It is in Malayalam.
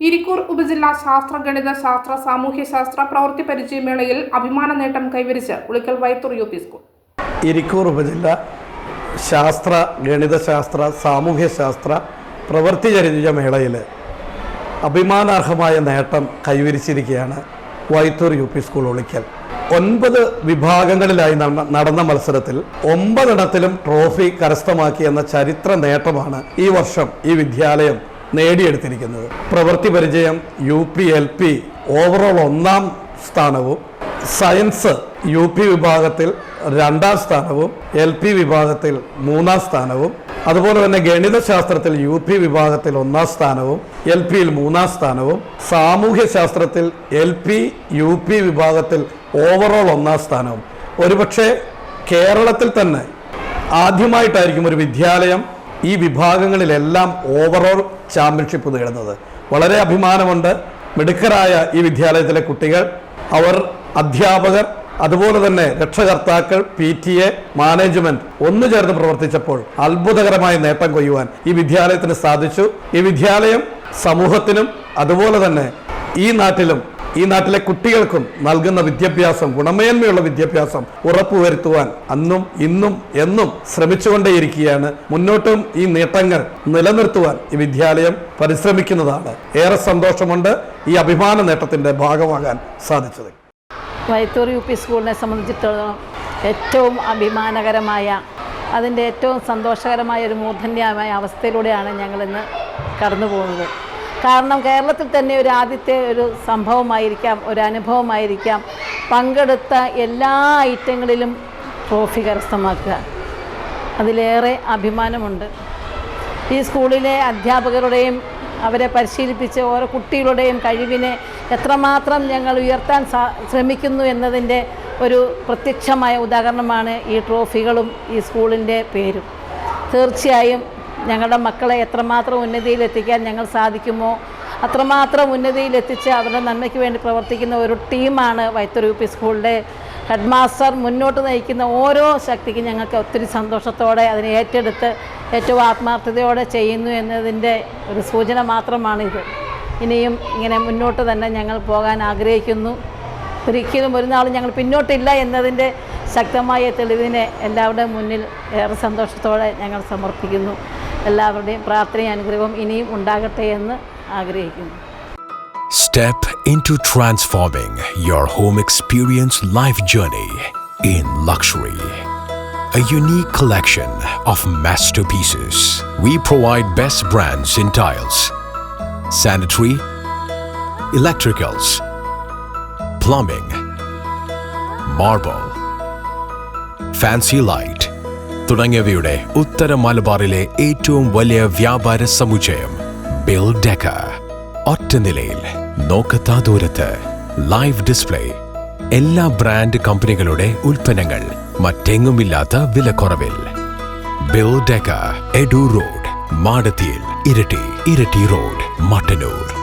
ഇരിക്കൂർ ഉപജില്ലാ ശാസ്ത്ര ഗണിത ശാസ്ത്ര സാമൂഹ്യശാസ്ത്ര പ്രവൃത്തി പരിചയമേളയിൽ അഭിമാന നേട്ടം കൈവരിച്ച് Ulikkal Vaithur U P school. Irikkur ഉപജില്ല ശാസ്ത്ര ഗണിത ശാസ്ത്ര സാമൂഹ്യശാസ്ത്ര പ്രവൃത്തിചരിത മേളയിൽ അഭിമാനാർഹമായ നേട്ടം കൈവരിച്ചിരിക്കുകയാണ് Vaithur U P school Olikkal. ഒൻപത് വിഭാഗങ്ങളിലായി നടന്ന മത്സരത്തിൽ ഒമ്പതിടത്തിലും ട്രോഫി കരസ്ഥമാക്കിയെന്ന ചരിത്ര നേട്ടമാണ് ഈ വർഷം ഈ വിദ്യാലയം നേടിയെടുത്തിരിക്കുന്നത്. പ്രവൃത്തി പരിചയം U P L P overall ഒന്നാം സ്ഥാനവും സയൻസ് യു പി വിഭാഗത്തിൽ രണ്ടാം സ്ഥാനവും എൽ പി വിഭാഗത്തിൽ മൂന്നാം സ്ഥാനവും അതുപോലെ തന്നെ ഗണിതശാസ്ത്രത്തിൽ യു പി വിഭാഗത്തിൽ ഒന്നാം സ്ഥാനവും എൽ പിയിൽ മൂന്നാം സ്ഥാനവും സാമൂഹ്യ ശാസ്ത്രത്തിൽ എൽ പി യു പി വിഭാഗത്തിൽ ഓവറോൾ ഒന്നാം സ്ഥാനവും. ഒരുപക്ഷെ കേരളത്തിൽ തന്നെ ആദ്യമായിട്ടായിരിക്കും ഒരു വിദ്യാലയം ഈ വിഭാഗങ്ങളിലെല്ലാം ഓവറോൾ ചാമ്പ്യൻഷിപ്പ് നേടുന്നത്. വളരെ അഭിമാനമുണ്ട് മിടുക്കരായ ഈ വിദ്യാലയത്തിലെ കുട്ടികൾ അവർ അധ്യാപകർ അതുപോലെ തന്നെ രക്ഷകർത്താക്കൾ പി ടി എ മാനേജ്മെന്റ് ഒന്നു ചേർന്ന് പ്രവർത്തിച്ചപ്പോൾ അത്ഭുതകരമായ നേട്ടം കൊയ്യുവാൻ ഈ വിദ്യാലയത്തിന് സാധിച്ചു. ഈ വിദ്യാലയം സമൂഹത്തിനും അതുപോലെ തന്നെ ഈ നാട്ടിലും ഈ നാട്ടിലെ കുട്ടികൾക്കും നൽകുന്ന വിദ്യാഭ്യാസം ഗുണമേന്മയുള്ള വിദ്യാഭ്യാസം ഉറപ്പുവരുത്തുവാൻ അന്നും ഇന്നും എന്നും ശ്രമിച്ചുകൊണ്ടേയിരിക്കുകയാണ്. മുന്നോട്ടും ഈ നേട്ടങ്ങൾ നിലനിർത്തുവാൻ ഈ വിദ്യാലയം പരിശ്രമിക്കുന്നതാണ്. ഏറെ സന്തോഷമുണ്ട് ഈ അഭിമാന നേട്ടത്തിന്റെ ഭാഗമാകാൻ സാധിച്ചത്. വൈത്തൂർ യു പി സ്കൂളിനെ സംബന്ധിച്ചിടത്തോളം ഏറ്റവും അഭിമാനകരമായ അതിന്റെ ഏറ്റവും സന്തോഷകരമായ ഒരു മൂർധന്യമായ അവസ്ഥയിലൂടെയാണ് ഞങ്ങളിന്ന് കടന്നു പോകുന്നത് കാരണം കേരളത്തിൽ തന്നെ ഒരു ആദ്യത്തെ ഒരു സംഭവമായിരിക്കാം ഒരു അനുഭവമായിരിക്കാം പങ്കെടുത്ത എല്ലാ ഐറ്റങ്ങളിലും ട്രോഫി കരസ്ഥമാക്കുക. അതിലേറെ അഭിമാനമുണ്ട്. ഈ സ്കൂളിലെ അധ്യാപകരുടെയും അവരെ പരിശീലിപ്പിച്ച് ഓരോ കുട്ടികളുടെയും കഴിവിനെ എത്രമാത്രം ഞങ്ങൾ ഉയർത്താൻ ശ്രമിക്കുന്നു എന്നതിന്റെ ഒരു പ്രത്യക്ഷമായ ഉദാഹരണമാണ് ഈ ട്രോഫികളും ഈ സ്കൂളിന്റെ പേരും. തീർച്ചയായും ഞങ്ങളുടെ മക്കളെ എത്രമാത്രം ഉന്നതിയിലെത്തിക്കാൻ ഞങ്ങൾ സാധിക്കുമോ? അത്രമാത്രം ഉന്നതിയിൽ എത്തിച്ച് അവരുടെ നന്മയ്ക്ക് വേണ്ടി പ്രവർത്തിക്കുന്ന ഒരു ടീമാണ് വൈത്തൂർ യു പി സ്കൂളിന്റെ ഹെഡ് മാസ്റ്റർ മുന്നോട്ട് നയിക്കുന്ന ഓരോ ശക്തിക്കും ഞങ്ങൾക്ക് ഒത്തിരി സന്തോഷത്തോടെ അതിനെ ഏറ്റെടുത്ത് ഏറ്റവും ആത്മാർത്ഥതയോടെ ചെയ്യുന്നു എന്നതിന്റെ ഒരു സൂചന മാത്രമാണിത് ഇനിയും ഇങ്ങനെ മുന്നോട്ട് തന്നെ ഞങ്ങൾ പോകാൻ ആഗ്രഹിക്കുന്നു. ഒരിക്കലും ഒരു നാളും ഞങ്ങൾ പിന്നോട്ടില്ല എന്നതിന്റെ ശക്തമായ തെളിവിനെ എല്ലാവരുടെയും മുന്നിൽ ഏറെ സന്തോഷത്തോടെ ഞങ്ങൾ സമർപ്പിക്കുന്നു. എല്ലാവരുടെയും പ്രാർത്ഥനയും അനുഗ്രഹവും ഇനിയും ഉണ്ടാകട്ടെ എന്ന് ആഗ്രഹിക്കുന്നു Step into transforming your home experience life journey in luxury. A unique collection of masterpieces. We provide best brands in tiles, sanitary, electricals, plumbing, marble, fancy light തുടങ്ങിയവയുടെ ഉത്തര മലബാറിലെ ഏറ്റവും വലിയ വ്യാപാര സമുച്ചയം ബിൽ ഡെക്ക ഒറ്റ നിലയിൽ നോക്കത്താ ദൂരത്ത് ലൈവ് ഡിസ്പ്ലേ എല്ലാ ബ്രാൻഡ് കമ്പനികളുടെ ഉൽപ്പന്നങ്ങൾ മറ്റെങ്ങുമില്ലാത്ത വിലക്കുറവിൽ. ബിൽ ഡെക്ക എഡു റോഡ് മാടത്തിയിൽ ഇരട്ടി ഇരട്ടി റോഡ് മട്ടന്നൂർ.